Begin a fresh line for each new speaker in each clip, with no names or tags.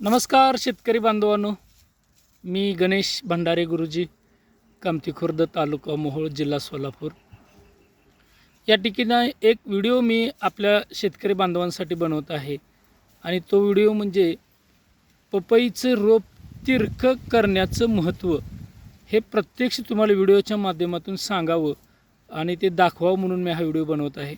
नमस्कार शेतकरी बांधवांनो. मी गणेश भंडारे गुरुजी कामती खुर्द तालुका मोहोळ जिल्हा सोलापूर. या ठिकाणी एक व्हिडिओ मी आपल्या शेतकरी बांधवांसाठी बनवत आहे आणि तो व्हिडिओ म्हणजे पपईचं रोप तिरकं करण्याचं महत्त्व हे प्रत्यक्ष तुम्हाला व्हिडिओच्या माध्यमातून सांगावं आणि ते दाखवावं म्हणून मी हा व्हिडिओ बनवत आहे.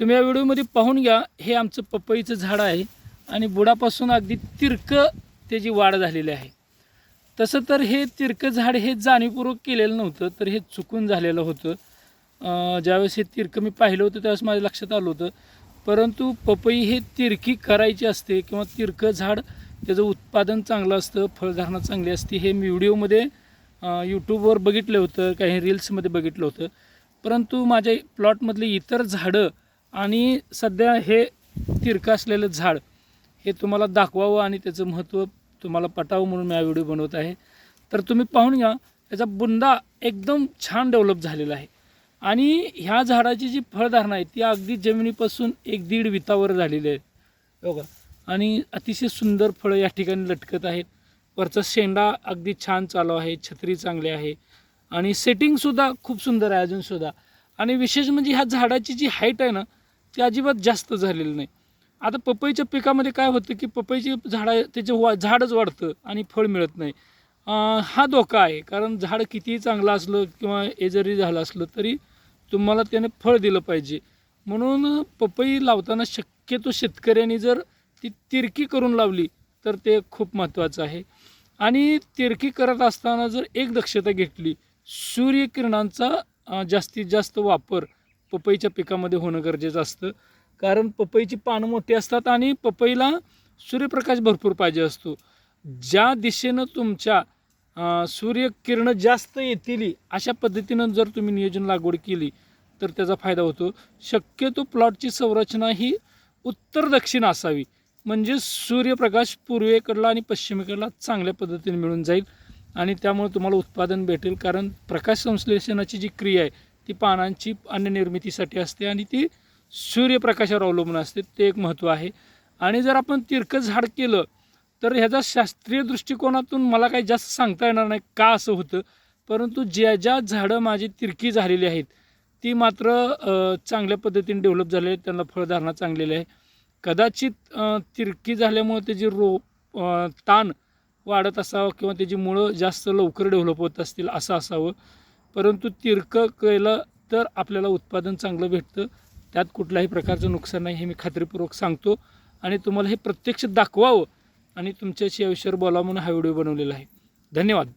तुम्ही या व्हिडिओमध्ये पाहून घ्या हे आमचं पपईचं झाड आहे. आणि बुडापासून अगदी तिरकं त्याची वाढ झालेली आहे. तसं तर हे तिरकं झाड हे जाणीवपूर्वक केलेलं नव्हतं तर हे चुकून झालेलं होतं. ज्यावेळेस हे तिरकं मी पाहिलं होतं त्यावेळेस माझ्या लक्षात आलं होतं. परंतु पपई हे तिरकी करायची असते किंवा तिरकं झाड त्याचं उत्पादन चांगलं असतं फळधारणा चांगली असते हे मी व्हिडिओमध्ये यूट्यूबवर बघितलं होतं काही रील्समध्ये बघितलं होतं. परंतु माझ्या प्लॉटमधले इतर झाडं आणि सध्या हे तिरकं असलेलं झाड हे तुम्हाला दाखवावं आणि त्याचं महत्त्व तुम्हाला पटावं म्हणून मी हा व्हिडिओ बनवत आहे. तर तुम्ही पाहून घ्या त्याचा बुंदा एकदम छान डेव्हलप झालेला आहे. आणि ह्या झाडाची जी फळधारणा आहे ती अगदी जमिनीपासून एक दीड वितावर झालेली आहे. हो बघा आणि अतिशय सुंदर फळं या ठिकाणी लटकत आहेत. वरचा शेंडा अगदी छान चालू आहे छत्री चांगली आहे. आणि सेटिंगसुद्धा खूप सुंदर आहे अजूनसुद्धा आणि विशेष म्हणजे ह्या झाडाची जी हाईट आहे ना ती अजिबात जास्त झालेली नाही. आता पपईच्या पिकामध्ये काय होतं की पपईची झाडं त्याचे वा झाडच वाढतं आणि फळ मिळत नाही. हा धोका आहे कारण झाड कितीही चांगलं असलं किंवा हे जरी झालं असलं तरी तुम्हाला त्याने फळ दिलं पाहिजे. म्हणून पपई लावताना शक्यतो शेतकऱ्यांनी जर ती तिरकी करून लावली तर ते खूप महत्त्वाचं आहे. आणि तिरकी करत असताना जर एक दक्षता घेतली सूर्यकिरणांचा जास्तीत जास्त वापर पपईच्या पिकामध्ये होणं गरजेचं असतं. कारण पपईची पानं मोठी असतात आणि पपईला सूर्यप्रकाश भरपूर पाहिजे असतो. ज्या दिशेनं तुमच्या सूर्यकिरणं जास्त येतील अशा पद्धतीनं जर तुम्ही नियोजन लागवड केली तर त्याचा फायदा होतो. शक्यतो प्लॉटची संरचना ही उत्तर दक्षिण असावी. म्हणजे सूर्यप्रकाश पूर्वेकडला आणि पश्चिमेकडला चांगल्या पद्धतीने मिळून जाईल आणि त्यामुळे तुम्हाला उत्पादन भेटेल. कारण प्रकाश संश्लेषणाची जी क्रिया आहे ती पानांची अन्न निर्मितीसाठी असते आणि ती सूर्यप्रकाशावर अवलंबून असते. ते एक महत्त्व आहे. आणि जर आपण तिरकं झाड केलं तर ह्याचा शास्त्रीय दृष्टिकोनातून मला काही जास्त सांगता येणार नाही का असं होतं. परंतु ज्या ज्या झाडं माझी तिरकी झालेली आहेत ती मात्र चांगल्या पद्धतीने डेव्हलप झाले आहेत. त्यांना फळधारणा चांगलेली आहे. कदाचित तिरकी झाल्यामुळे त्याची रो ताण वाढत असावं किंवा त्याची मुळं जास्त लवकर डेव्हलप होत असतील असं असावं. परंतु तिरकं केलं तर आपल्याला उत्पादन चांगलं भेटतं. त्यात कुठल्याही प्रकारचं नुकसान नाही हे मी खात्रीपूर्वक सांगतो. आणि तुम्हाला हे प्रत्यक्ष दाखवावं आणि तुमच्याशी आयुष्यावर विषयावर बोलावं म्हणून हा व्हिडिओ बनवलेला आहे. धन्यवाद.